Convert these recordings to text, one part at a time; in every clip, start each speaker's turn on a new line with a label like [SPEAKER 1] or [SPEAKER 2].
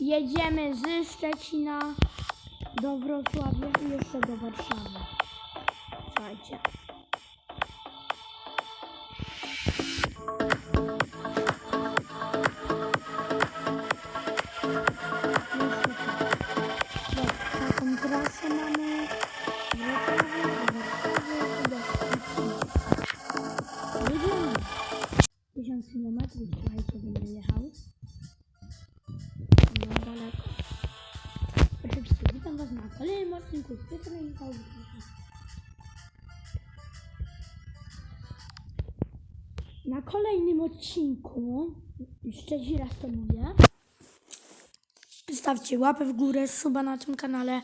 [SPEAKER 1] Jedziemy z Szczecina do Wrocławia i jeszcze do Warszawy. Słuchajcie. Jeszcze tak. Dobra, Taką kolejnym odcinku z Piotrem i Michał Na kolejnym odcinku, trzeci raz to mówię, stawcie łapę w górę, suba na tym kanale,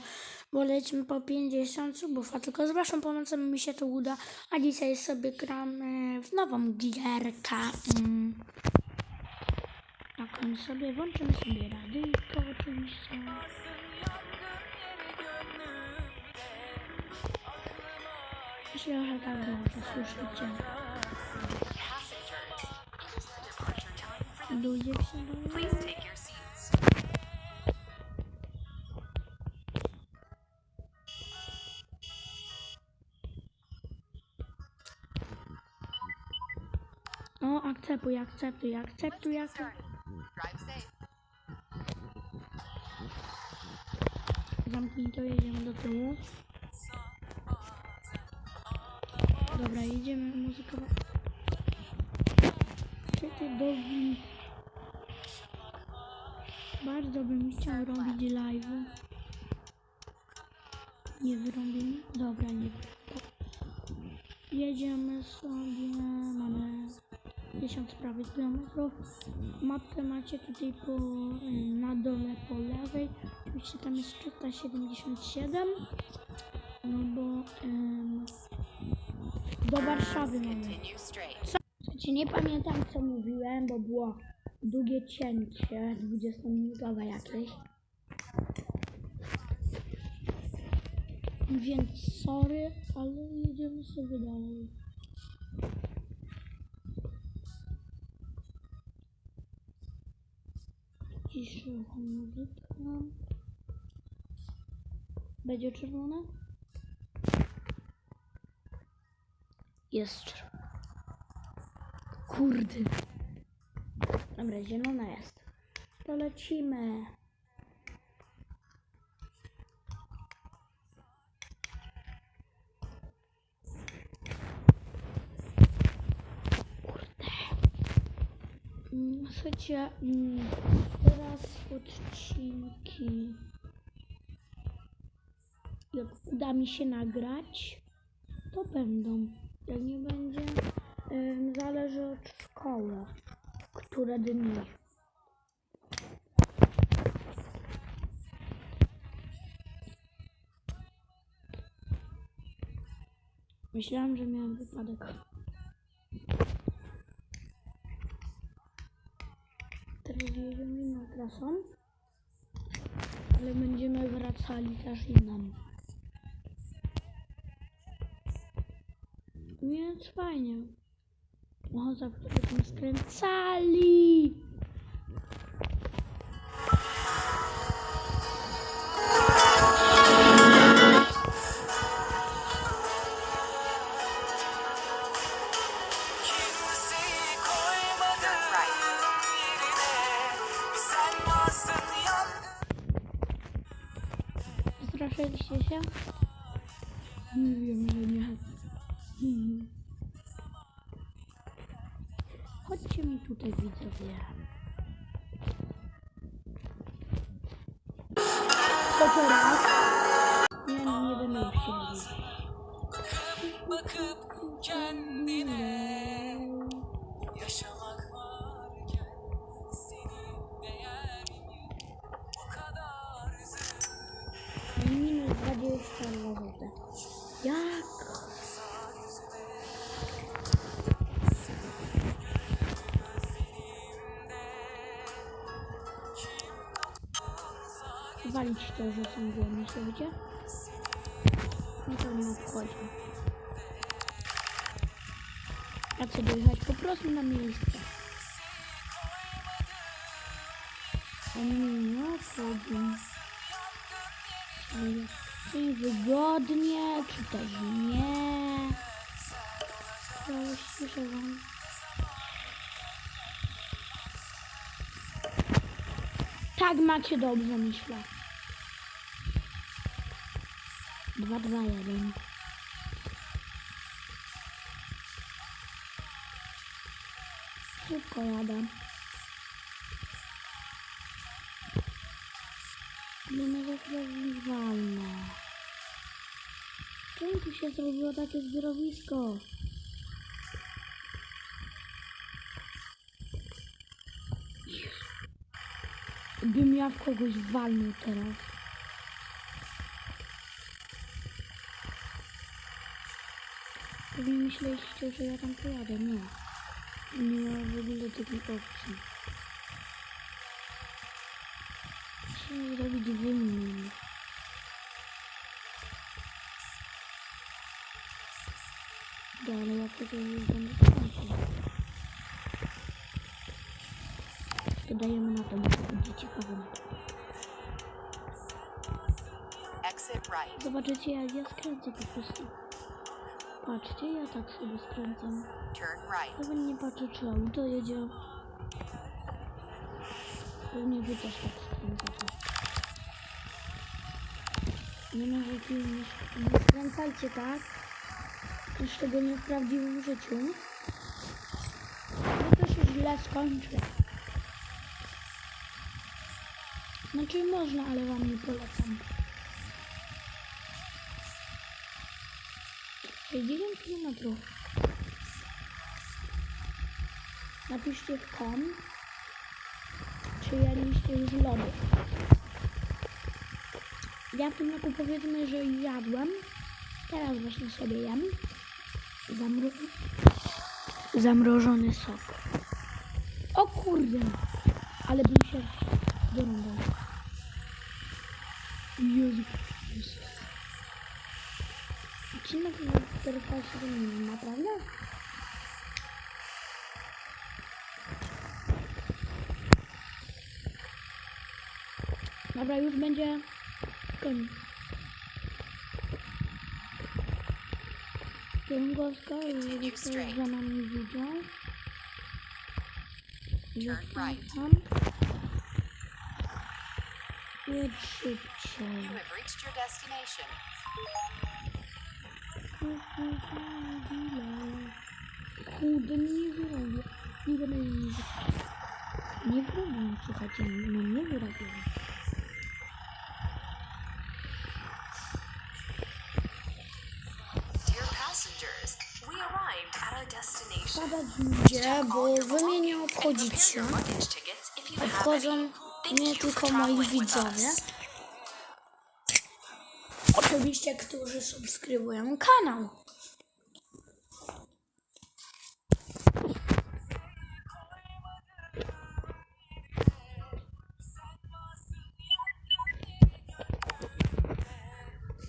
[SPEAKER 1] bo lecimy po 50 subów, a tylko z Waszą pomocą mi się to uda, a dzisiaj sobie gramy w nową gierkę. Mm. Taką sobie, włączymy sobie radyjko oczywiście. Myślę, że tak dobrze słyszycie. Ludzie się
[SPEAKER 2] Please take your seats.
[SPEAKER 1] O, akceptuj, akceptuj, akceptuj, akceptuj.
[SPEAKER 2] Started. Drive safe.
[SPEAKER 1] Zamknij to, jedziemy do tyłu. Dobra, jedziemy muzyka. Co ty dobi? Bardzo bym chciał robić live. Nie wyrąbię mi? Dobra, nie. Jedziemy sobie, mamy 1000 prawie kilometrów. Mapkę macie tutaj po, y, na dole po lewej. Oczywiście tam jest 377. No bo ym, do Warszawy mamy.
[SPEAKER 2] Straight.
[SPEAKER 1] Słuchajcie, nie pamiętam co mówiłem, bo było długie cięcie, 20-minutowe jakieś. Więc sorry, ale jedziemy sobie dalej. Ciszę muzyka. Będzie czerwona? Jest. Kurde. Dobra, zielona jest. To lecimy. Mm, Słuchajcie, mm, teraz odcinki. Jak uda mi się nagrać, to będą. Jak nie będzie, Ym, zależy od szkoły, które dni. Myślałam, że miałem wypadek. Teraz jedziemy inną trasą, ale będziemy wracali też inną. Więc fajnie. O, za którym skręcali. Straszyliście się? Nie wiem, że nie. Hmm. Chodźcie mi tutaj, widzowie. Co teraz? Nie, no, nie będę już się mówić.
[SPEAKER 3] Bakıp kendine Yaşamak varken Senin değerini Bu kadar zor
[SPEAKER 1] Minus 22 zł. Jak? Walić to, że są głodni, słuchajcie? No to nie obchodzi. Ja chcę dojechać po prostu na miejsce. Oni mnie nie obchodzą. Czy wygodnie, czy też nie. Już słyszę wam. Tak macie dobrze, myślę. Dwa, dwa, jeden. Szybko jadę. Nie ma zakreśliwalne. Czemu tu się zrobiło takie zbiorowisko? Bym ja w kogoś walnął teraz. Pewnie myśleliście, że ja tam pojadę. Nie. Nie ma w ogóle takiej opcji. Musimy zrobić wymian. Dalej, jak tego już będę skończył. Dodajemy na to, bo to będzie ciekawe.
[SPEAKER 2] Exit right.
[SPEAKER 1] Zobaczycie, jak ja skręcę po prostu. Patrzcie, ja tak sobie skręcam. Nawet nie patrzę, czy auto jedzie. Pewnie wy też tak skręcacie. Nie żadnego, nie, nie skręcajcie tak. Szczególnie w prawdziwym życiu. Bo to się źle skończy. Znaczy można, ale wam nie polecam. 60 km. Napiszcie w kom, czy jedliście już lody. Ja w tym roku powiedzmy, że jadłem. Teraz właśnie sobie jem. Zamro... Zamrożony sok. O kurde! Ale bym się dorąbał. Jezu. Odcinek na 47 minut, naprawdę? Dobra, już będzie koniec. Kierunkowska, jeżeli ktoś za nami widział. Zapraszam. Jedź szybciej. Kurde, nie wyrobię. Nie będę jej Nie wyrobię, słuchajcie, no nie wyrobię. Padać ludzie, bo wy mnie nie obchodzicie. Obchodzą mnie tylko moi widzowie. Oczywiście, którzy subskrybują kanał.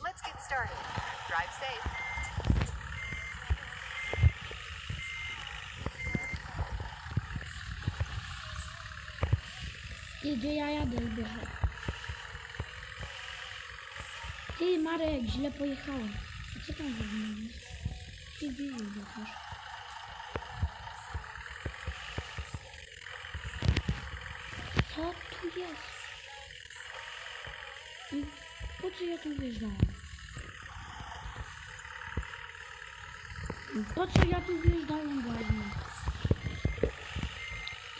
[SPEAKER 2] Let's get started. Drive safe.
[SPEAKER 1] Jedzie, ja jadę i Ty, Marek, źle pojechałem. A co tam w? Się dziwię chociaż. Co tu jest? I po co ja tu wjeżdżałem? Po co ja tu wjeżdżałem właśnie?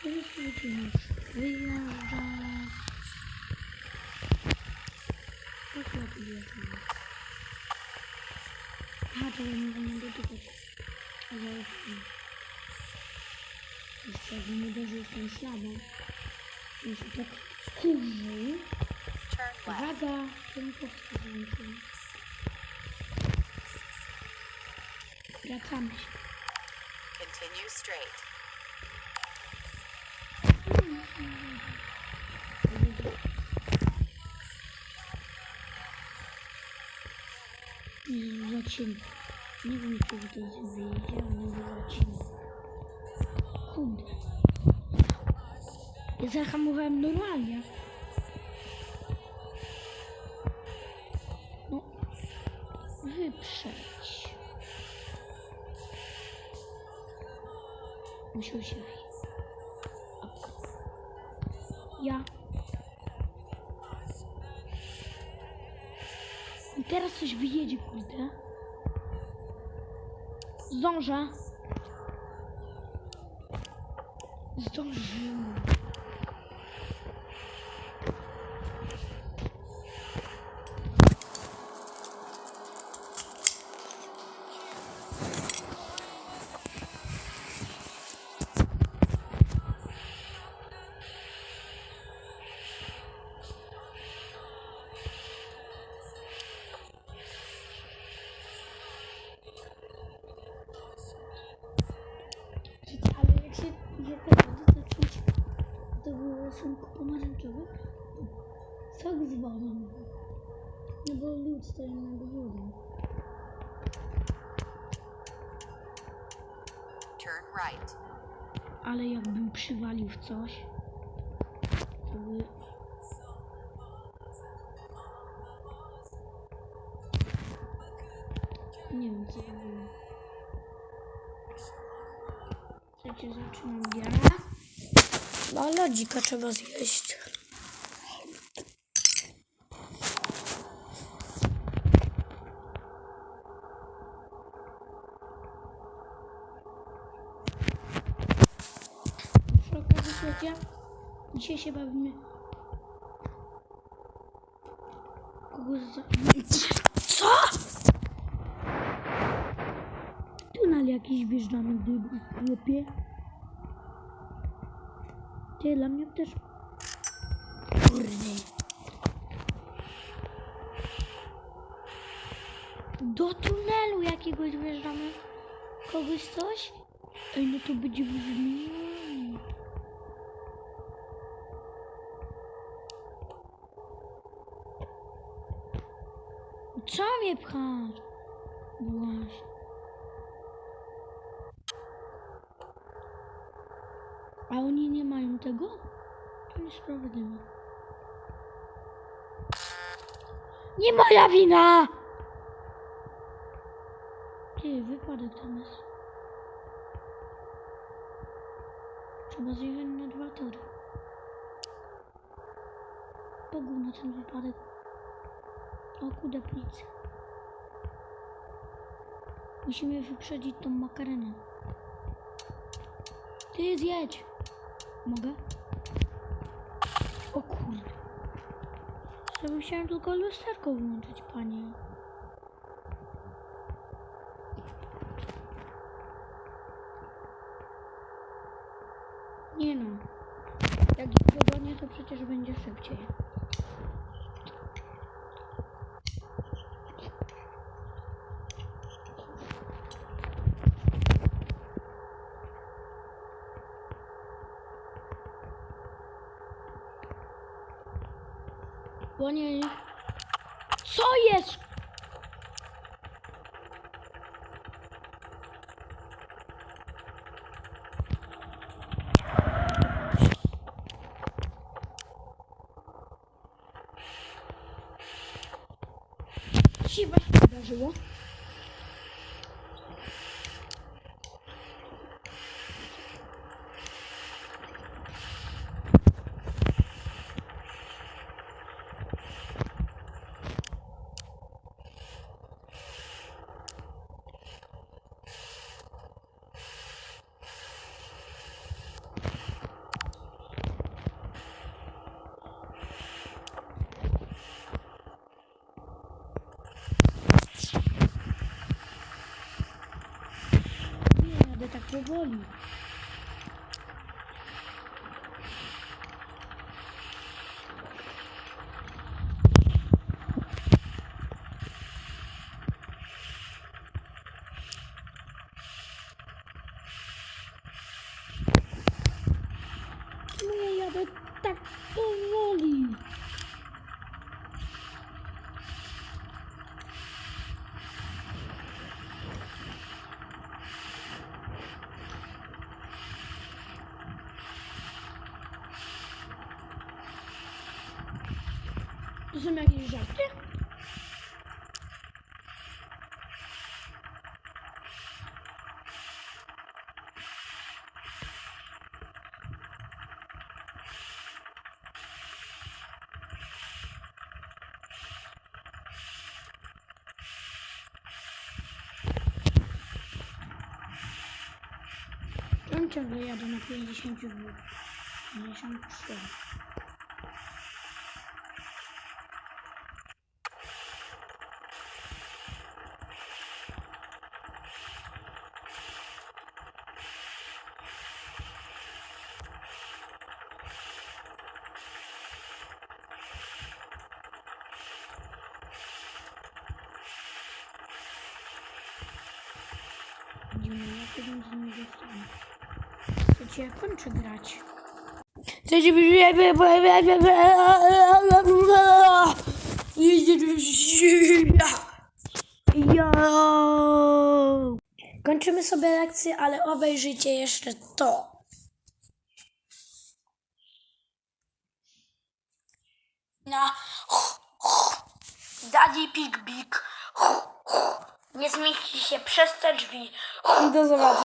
[SPEAKER 1] To jest już wyjeżdżam. Po co ja tu wjeżdżam? Nie będę dotykać. Nie. Jeszcze jak nie uderzył w tą śladę. I się tak kurzył.
[SPEAKER 2] Turn left.
[SPEAKER 1] Uwaga, kierunkowska włączyłem. Wracamy się.
[SPEAKER 2] Continue straight.
[SPEAKER 1] Jezu, za cienko. Nie wiem, czy to wyjdzie, ale cienko. Kurde. Ja zahamowałem normalnie. No. Wyprzeć. Musiał się. Ja. I teraz coś wyjedzie, kurde. Zangin. Zangin. To innego wodą.
[SPEAKER 2] Turn right.
[SPEAKER 1] Ale jakbym przywalił w coś, to by... Nie wiem co to było. Słuchajcie, zaczynam gierę. No, lodzika trzeba zjeść. Dzisiaj się bawimy. Kogo za... Co? Tunel jakiś wjeżdżamy, gdyby chłopie. Ty, dla mnie też... Kurde. Do tunelu jakiegoś wjeżdżamy. Kogoś coś? Ej, no to będzie brzmiało. Co mnie pchasz? Właśnie. A oni nie mają tego? To niesprawiedliwe. Nie moja wina! Ty, wypadek tam jest. Trzeba zjechać na dwa tory. Pogół na ten wypadek. O kudę plicy. Musimy wyprzedzić tą makarenę. Ty zjedź. Mogę? O kurde. Bym chciałem tylko lusterko włączyć, panie. Nie no. Jak dogonię, to przecież będzie szybciej. Bo nie... Co jest? Co się wydarzyło? Nie, jadę tak powoli. Czemu ja jadę tak powoli?
[SPEAKER 4] To są jakieś żarty? On ciągle jadę na 52. 53. Ja kończę grać.
[SPEAKER 1] Chcecie Yo! Kończymy sobie lekcję, ale obejrzyjcie jeszcze to. Na Daddy Pig Big nie zmieści się przez te drzwi. Do zobaczenia.